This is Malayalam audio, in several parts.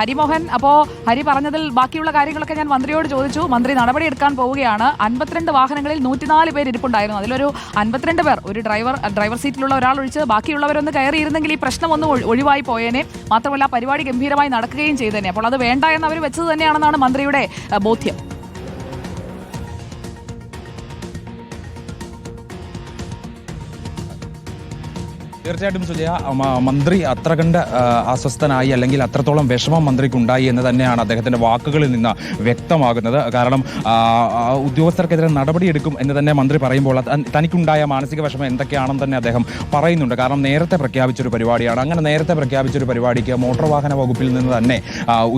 ഹരിമോഹൻ അപ്പോൾ ഹരി പറഞ്ഞതിൽ ബാക്കിയുള്ള കാര്യങ്ങളൊക്കെ ഞാൻ മന്ത്രിയോട് ചോദിച്ചു. മന്ത്രി നടപടി എടുക്കാൻ പോവുകയാണ്. അൻപത്തിരണ്ട് വാഹനങ്ങളിൽ നൂറ്റിനാല് പേർ ഇരിപ്പുണ്ടായിരുന്നു. അതിലൊരു അൻപത്തിരണ്ട് പേർ ഒരു ഡ്രൈവർ ഡ്രൈവർ സീറ്റിലുള്ള ഒരാൾ ഒഴിച്ച് ബാക്കിയുള്ളവരൊന്ന് കയറിയിരുന്നെങ്കിൽ ഈ പ്രശ്നം ഒന്ന് ഒഴി- ഒഴിവായി പോയേനെ. മാത്രമല്ല പരിപാടി ഗംഭീരമായി നടക്കുകയും ചെയ്തേനെ. അപ്പോൾ അത് വേണ്ട എന്ന് അവർ വെച്ചത് തന്നെയാണെന്നാണ് മന്ത്രിയുടെ ബോധ്യം. തീർച്ചയായിട്ടും സുജയ മന്ത്രി അത്ര കണ്ട് അസ്വസ്ഥനായി അല്ലെങ്കിൽ അത്രത്തോളം വിഷമം മന്ത്രിക്ക് ഉണ്ടായി എന്ന് തന്നെയാണ് അദ്ദേഹത്തിന്റെ വാക്കുകളിൽ നിന്ന് വ്യക്തമാകുന്നത്. കാരണം ഉദ്യോഗസ്ഥർക്കെതിരെ നടപടിയെടുക്കും എന്ന് തന്നെ മന്ത്രി പറയുമ്പോൾ തനിക്കുണ്ടായ മാനസിക വിഷമം എന്തൊക്കെയാണെന്ന് തന്നെ അദ്ദേഹം പറയുന്നുണ്ട്. കാരണം നേരത്തെ പ്രഖ്യാപിച്ചൊരു പരിപാടിയാണ്. അങ്ങനെ നേരത്തെ പ്രഖ്യാപിച്ചൊരു പരിപാടിക്ക് മോട്ടോർ വാഹന വകുപ്പിൽ നിന്ന് തന്നെ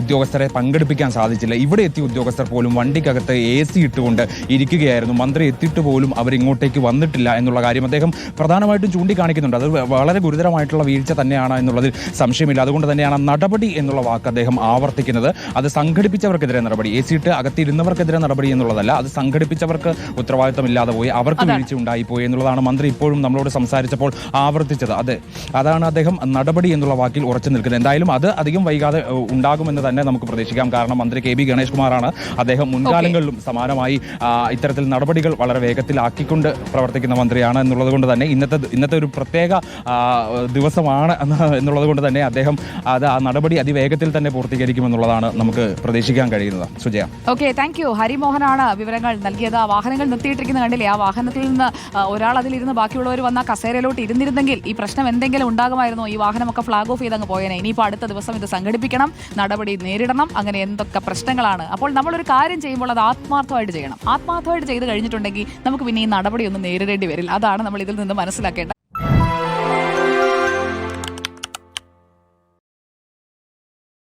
ഉദ്യോഗസ്ഥരെ പങ്കെടുപ്പിക്കാൻ സാധിച്ചില്ല. ഇവിടെ എത്തിയ ഉദ്യോഗസ്ഥർ പോലും വണ്ടിക്കകത്ത് എ സി ഇട്ടുകൊണ്ട് ഇരിക്കുകയായിരുന്നു. മന്ത്രി എത്തിയിട്ട് പോലും അവരിങ്ങോട്ടേക്ക് വന്നിട്ടില്ല എന്നുള്ള കാര്യം അദ്ദേഹം പ്രധാനമായിട്ടും ചൂണ്ടിക്കാണിക്കുന്നുണ്ട്. അത് വളരെ ഗുരുതരമായിട്ടുള്ള വീഴ്ച തന്നെയാണ് എന്നുള്ളതിൽ സംശയമില്ല. അതുകൊണ്ട് തന്നെയാണ് നടപടി എന്നുള്ള വാക്ക് അദ്ദേഹം ആവർത്തിക്കുന്നത്. അത് സംഘടിപ്പിച്ചവർക്കെതിരെ നടപടി. എ സി ഇട്ട് അകത്തിരുന്നവർക്കെതിരെ നടപടി എന്നുള്ളതല്ല. അത് സംഘടിപ്പിച്ചവർക്ക് ഉത്തരവാദിത്തമില്ലാതെ പോയി. അവർക്ക് വീഴ്ച ഉണ്ടായിപ്പോയി എന്നുള്ളതാണ് മന്ത്രി ഇപ്പോഴും നമ്മളോട് സംസാരിച്ചപ്പോൾ ആവർത്തിച്ചത്. അതെ. അതാണ് അദ്ദേഹം നടപടി എന്നുള്ള വാക്കിൽ ഉറച്ചു നിൽക്കുന്നത്. എന്തായാലും അത് അധികം വൈകാതെ ഉണ്ടാകുമെന്ന് തന്നെ നമുക്ക് പ്രതീക്ഷിക്കാം. കാരണം മന്ത്രി കെ ബി ഗണേഷ് കുമാറാണ് അദ്ദേഹം മുൻകാലങ്ങളിലും സമാനമായി ഇത്തരത്തിൽ നടപടികൾ വളരെ വേഗത്തിലാക്കിക്കൊണ്ട് പ്രവർത്തിക്കുന്ന മന്ത്രിയാണ് എന്നുള്ളത് കൊണ്ട് തന്നെ ഇന്നത്തെ ഇന്നത്തെ ഒരു പ്രത്യേക ദിവസമാണ് എന്ന് എന്നുള്ളത് കൊണ്ട് തന്നെ അദ്ദേഹം അത് ആ നടപടി അതിവേഗത്തിൽ തന്നെ പൂർത്തീകരിക്കുമെന്നുള്ളതാണ് നമുക്ക് പ്രതീക്ഷിക്കാൻ കഴിയുന്നത്. സുജയ. ഓക്കെ താങ്ക് യു ഹരിമോഹനാണ് വിവരങ്ങൾ നൽകിയത്. ആ വാഹനങ്ങൾ നിർത്തിയിട്ടിരിക്കുന്ന കണ്ടില്ലേ? ആ വാഹനത്തിൽ നിന്ന് ഒരാൾ അതിലിരുന്ന് ബാക്കിയുള്ളവർ വന്ന കസേരയിലോട്ട് ഇരുന്നിരുന്നെങ്കിൽ ഈ പ്രശ്നം എന്തെങ്കിലും ഉണ്ടാകുമായിരുന്നു. ഈ വാഹനമൊക്കെ ഫ്ലാഗ് ഓഫ് ചെയ്ത് പോയേനെ. ഇനിയിപ്പോൾ അടുത്ത ദിവസം ഇത് സംഘടിപ്പിക്കണം നടപടി നേരിടണം അങ്ങനെ എന്തൊക്കെ പ്രശ്നങ്ങളാണ്. അപ്പോൾ നമ്മളൊരു കാര്യം ചെയ്യുമ്പോൾ അത് ആത്മാർത്ഥമായിട്ട് ചെയ്യണം. ആത്മാർത്ഥമായിട്ട് ചെയ്ത് കഴിഞ്ഞിട്ടുണ്ടെങ്കിൽ നമുക്ക് പിന്നെ ഈ നടപടിയൊന്നും നേരിടേണ്ടി വരില്ല. അതാണ് നമ്മൾ ഇതിൽ നിന്ന് മനസ്സിലാക്കേണ്ടത്.